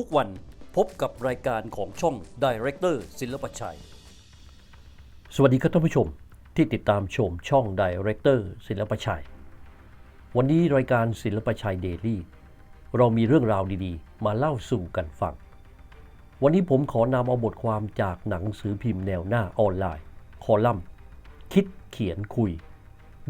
ทุกวันพบกับรายการของช่อง Director ศิลปชัย สวัสดีครับท่านผู้ชมที่ติดตามชมช่อง Director ศิลปชัย วันนี้รายการศิลปชัยเดลี่เรามีเรื่องราวดีๆ มาเล่าสู่กันฟัง วันนี้ผมขอนำเอาบทความจากหนังสือพิมพ์แนวหน้าออนไลน์ คอลัมน์ คิดเขียนคุย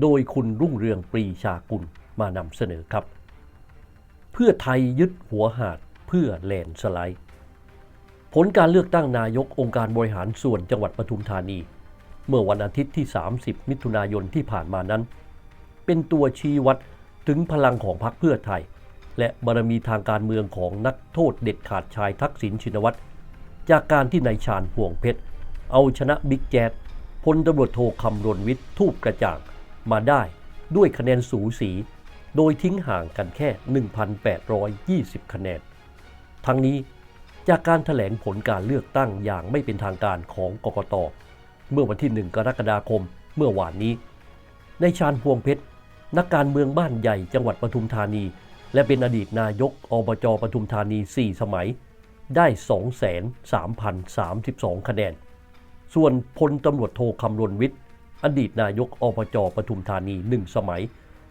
โดยคุณรุ่งเรืองปรีชากุลมานำเสนอครับ เพื่อไทยยึดหัวหาด เพื่อแลนสไลด์ ผลการเลือกตั้งนายกองค์การบริหารส่วนจังหวัดปทุมธานี เมื่อวันอาทิตย์ที่ 30 มิถุนายนที่ผ่านมานั้น เป็นตัวชี้วัดถึงพลังของพรรคเพื่อไทย และบารมีทางการเมืองของนักโทษเด็ดขาดชายทักษิณชินวัตรจากการที่นายชาญห่วงเพชร เอาชนะบิ๊กแจ๊ดพลตำรวจโทคำรณวิทย์ทูปกระจ่างมาได้ด้วยคะแนนสูสี โดยทิ้งห่างกันแค่ 1,820 คะแนน ทั้งนี้จากการถแถลงผลการเลือกตั้งอย่างไม่เป็นทางการของกกต เมื่อวันที่ 1 กรกฎาคมเมื่อวานนี้ ในชาญพวงเพชร นักการเมืองบ้านใหญ่จังหวัดปทุมธานี และเป็นอดีตนายกอบจปทุมธานี 4 สมัย ได้ 2,3,032 คะแนน ส่วนพลตำรวจโทคำรณวิทย์ อดีตนายกอบจปทุมธานี 1 สมัย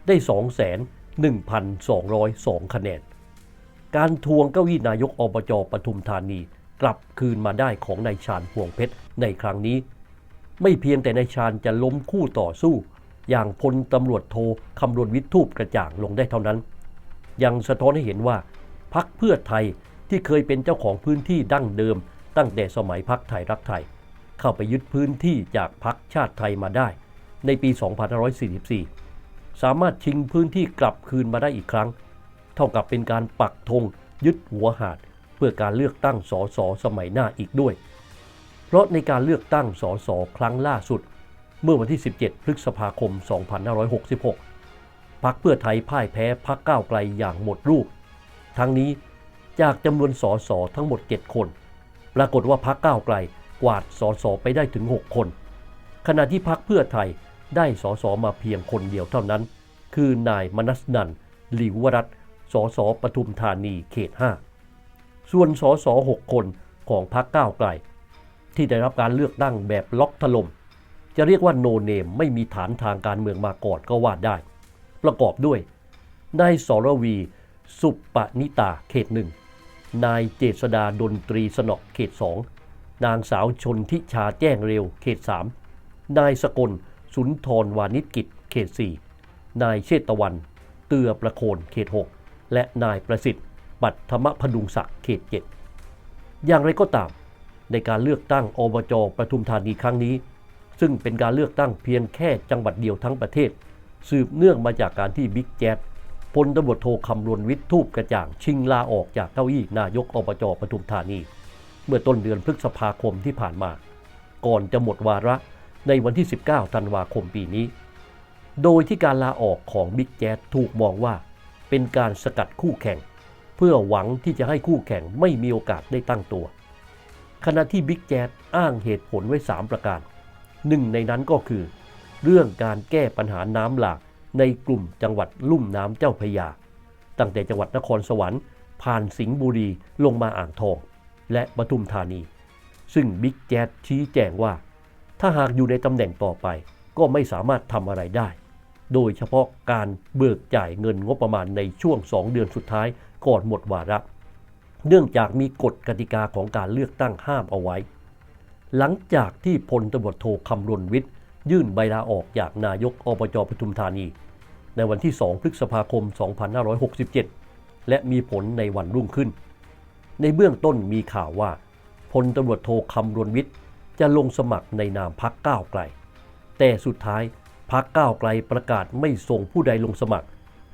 ได้ 2,1,202 คะแนน การทวงเก้าอี้นายกอบจปทุมธานี กลับคืนมาได้ของนายชาญพวงเพชรในครั้งนี้ ไม่เพียงแต่นายชาญจะล้มคู่ต่อสู้ อย่างพลตำรวจโทคำรณวิททูปกระจ่างลงได้เท่านั้น ยังสะท้อนให้เห็นว่าพักเพื่อไทยที่เคยเป็นเจ้าของพื้นที่ดั้งเดิม ตั้งแต่สมัยพักไทยรักไทย เข้าไปยึดพื้นที่จากพักชาติไทยมาได้ ในปี 2544 สามารถชิงพื้นที่กลับคืนมาได้อีกครั้ง เท่ากับเป็นการปักธงยึดหัวหาด เพื่อการเลือกตั้งสสสมัยหน้าอีกด้วย เพราะในการเลือกตั้งสสครั้งล่าสุด เมื่อวันที่ 17 พฤษภาคม 2566 พักเพื่อไทยพ่ายแพ้พักก้าวไกลอย่างหมดรูป ทั้งนี้จากจำนวนสสทั้งหมด 7 คน ปรากฏว่าพักก้าวไกลกวาดสสไปได้ถึง 6 คน ขณะที่พักเพื่อไทยได้สสมาเพียงคนเดียวเท่านั้น คือนายมนัสนันหลิววรัตน์ สสปทุมธานีเขต 5 ส่วนสส6คนของพักก้าวไกล ที่ได้รับการเลือกตั้งแบบล็อกถล่มจะเรียกว่าโนเนมไม่มีฐานทางการเมืองมาก่อนก็ว่าได้ ประกอบด้วย นายสรวี สุปปนิตาเขตหนึ่งนายเจษดาดนตรีสนอเขตสองนางสาวชนทิชาแจ้งเร็วเขตสามนายสกล สุนทรวานิชกิจเขตสี่นายเชตะวัน เตือประโคนเขตหก และนายประสิทธิ์ ปัทมพดุงศักดิ์เขตเจ็ดอย่างไรก็ตาม ในการเลือกตั้งอบจประทุมธานีครั้งนี้ ซึ่งเป็นการเลือกตั้งเพียงแค่จังหวัดเดียวทั้งประเทศ สืบเนื่องมาจากการที่บิ๊กแจ๊ดพลตำรวจโทคำรณวิทย์ทูปกระจ่างชิงลาออกจากเก้าอี้นายกอบจปทุมธานี เมื่อต้นเดือนพฤษภาคมที่ผ่านมา ก่อนจะหมดวาระในวันที่ 19 ธันวาคมปีนี้ โดยที่การลาออกของบิ๊กแจ๊ดถูกมองว่า เป็นการสกัดคู่แข่ง เพื่อหวังที่จะให้คู่แข่งไม่มีโอกาสได้ตั้งตัว ขณะที่บิ๊กแจ๊ดอ้างเหตุผลไว้ 3 ประการ หนึ่งในนั้นก็คือ เรื่องการแก้ปัญหาน้ำหลากในกลุ่มจังหวัดลุ่มน้ำเจ้าพยา ตั้งแต่จังหวัดนครสวรรค์ ผ่านสิงห์บุรีลงมาอ่างทอง และปทุมธานี ซึ่งบิ๊กแจ๊ดชี้แจงว่า ถ้าหากอยู่ในตำแหน่งต่อไปก็ไม่สามารถทำอะไรได้ โดยเฉพาะการเบิกจ่ายเงินงบประมาณในช่วง 2 เดือนสุดท้ายก่อนหมดวาระเนื่องจากมีกฎกติกาของการเลือกตั้งห้ามเอาไว้ หลังจากที่พลตำรวจโทคำรณวิทย์ ยื่นใบลาออกจากนายกอบจปทุมธานี ในวันที่ 2 พฤษภาคม 2567 และมีผลในวันรุ่งขึ้น ในเบื้องต้นมีข่าวว่าพลตำรวจโทคำรณวิทย์ จะลงสมัครในนามพักก้าวไกล แต่สุดท้าย พักก้าวไกลประกาศไม่ส่งผู้ใดลงสมัคร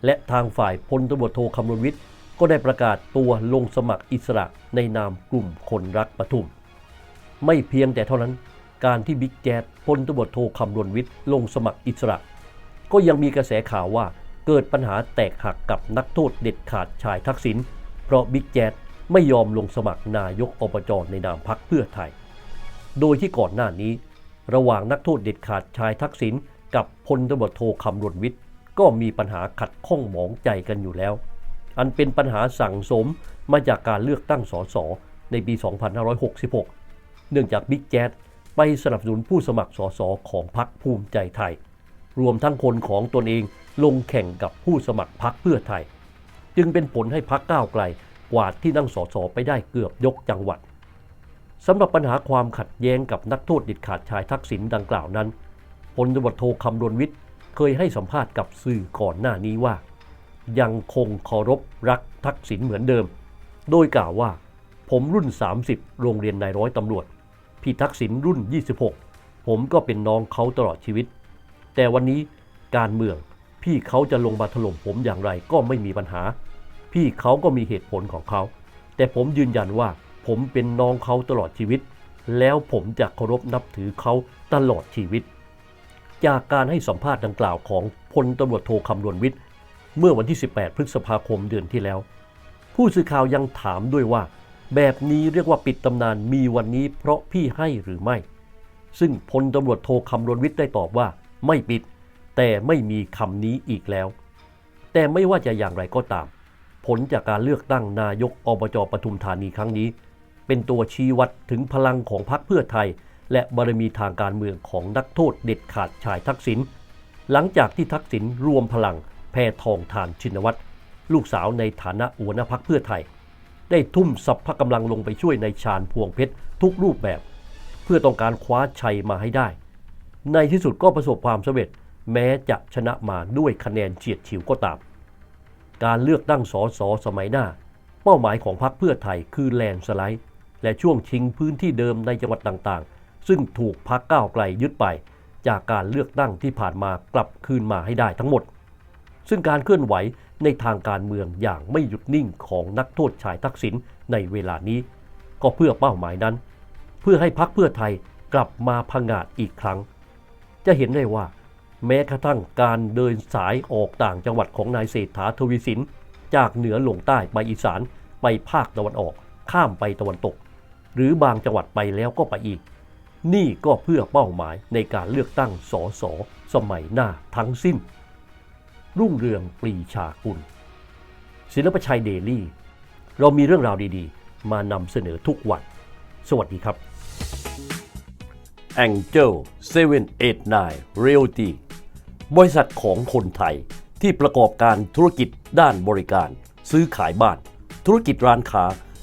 และทางฝ่ายพลตำรวจโทคำรณวิทย์ ก็ได้ประกาศตัวลงสมัครอิสระในนามกลุ่มคนรักปทุม ไม่เพียงแต่เท่านั้น การที่บิ๊กแจ๊ดพลตำรวจโทคำรณวิทย์ลงสมัครอิสระ ก็ยังมีกระแสข่าวว่าเกิดปัญหาแตกหักกับนักโทษเด็ดขาดชายทักษิณเพราะบิ๊กแจ๊ดไม่ยอมลงสมัครนายกอบจในนามพักเพื่อไทย โดยที่ก่อนหน้านี้ ระหว่างนักโทษเด็ดขาดชายทักษิณ กับพลตำรวจโทคำรณวิทย์ ก็มีปัญหาขัดข้องหมองใจกันอยู่แล้ว อันเป็นปัญหาสั่งสมมาจากการเลือกตั้งสสในปี 2566 เนื่องจากบิ๊กแจ๊ดไปสนับสนุนผู้สมัครสสของพรรคภูมิใจไทย รวมทั้งคนของตนเองลงแข่งกับผู้สมัครพรรคเพื่อไทย จึงเป็นผลให้พรรคก้าวไกลกวาดที่นั่งสสไปได้เกือบยกจังหวัดสำหรับปัญหาความขัดแย้งกับนักโทษเด็ดขาดชายทักษิณดังกล่าวนั้น พลตวโทคำรณวิทย์เคยให้สัมภาษณ์กับสื่อก่อนหน้านี้ว่า ยังคงเคารพรักทักษิณเหมือนเดิม โดยกล่าวว่า ผมรุ่น 30 โรงเรียนนายร้อยตำรวจ พี่ทักษิณรุ่น 26 ผมก็เป็นน้องเขาตลอดชีวิต แต่วันนี้การเมืองพี่เขาจะลงมาถล่มผมอย่างไรก็ไม่มีปัญหา พี่เขาก็มีเหตุผลของเขา แต่ผมยืนยันว่าผมเป็นน้องเขาตลอดชีวิต แล้วผมจะเคารพนับถือเขาตลอดชีวิต จากการให้สัมภาษณ์ดังกล่าวของพลตำรวจโทคำรณวิทย์ เมื่อวันที่ 18 พฤษภาคมเดือนที่แล้ว ผู้สื่อข่าวยังถามด้วยว่า แบบนี้เรียกว่าปิดตำนานมีวันนี้เพราะพี่ให้หรือไม่ ซึ่งพลตำรวจโทคำรณวิทย์ได้ตอบว่า ไม่ปิด แต่ไม่มีคำนี้อีกแล้ว แต่ไม่ว่าจะอย่างไรก็ตาม ผลจากการเลือกตั้งนายกอบจปทุมธานีครั้งนี้ เป็นตัวชี้วัดถึงพลังของพรรคเพื่อไทย และบารมีทางการเมืองของนักโทษเด็ดขาดชายทักษิณหลังจากที่ทักษิณรวมพลังแพทองทานชินวัตรลูกสาวในฐานะหัวหน้าพักเพื่อไทย ได้ทุ่มสัพพะกำลังลงไปช่วยในชาญพวงเพชรทุกรูปแบบ เพื่อต้องการคว้าชัยมาให้ได้ ในที่สุดก็ประสบความสำเร็จแม้จะชนะมาด้วยคะแนนเฉียดฉิวก็ตาม การเลือกตั้งสสสมัยหน้า เป้าหมายของพรรคเพื่อไทยคือแลนสไลด์ และช่วงชิงพื้นที่เดิมในจังหวัดต่างๆ ซึ่งถูกพรรคก้าวไกลยึดไป จากการเลือกตั้งที่ผ่านมากลับคืนมาให้ได้ทั้งหมด ซึ่งการเคลื่อนไหวในทางการเมืองอย่างไม่หยุดนิ่งของนักโทษชายทักษิณในเวลานี้ ก็เพื่อเป้าหมายนั้น เพื่อให้พรรคเพื่อไทยกลับมาพังอาจอีกครั้ง จะเห็นได้ว่า แม้กระทั่งการเดินสายออกต่างจังหวัดของนายเศรษฐาทวีสิน จากเหนือลงใต้ไปอีสานไปภาคตะวันออก ข้ามไปตะวันตก หรือบางจังหวัดไปแล้วก็ไปอีก นี่ก็เพื่อเป้าหมายในการเลือกตั้งสสสมัยหน้าทั้งสิ้น รุ่งเรืองปรีชากุลศิลปชัยเดลี่ เรามีเรื่องราวดีๆ มานำเสนอทุกวัน สวัสดีครับ Angel 789 Realty บริษัทของคนไทยที่ประกอบการธุรกิจด้านบริการ ซื้อขายบ้าน ธุรกิจร้านค้า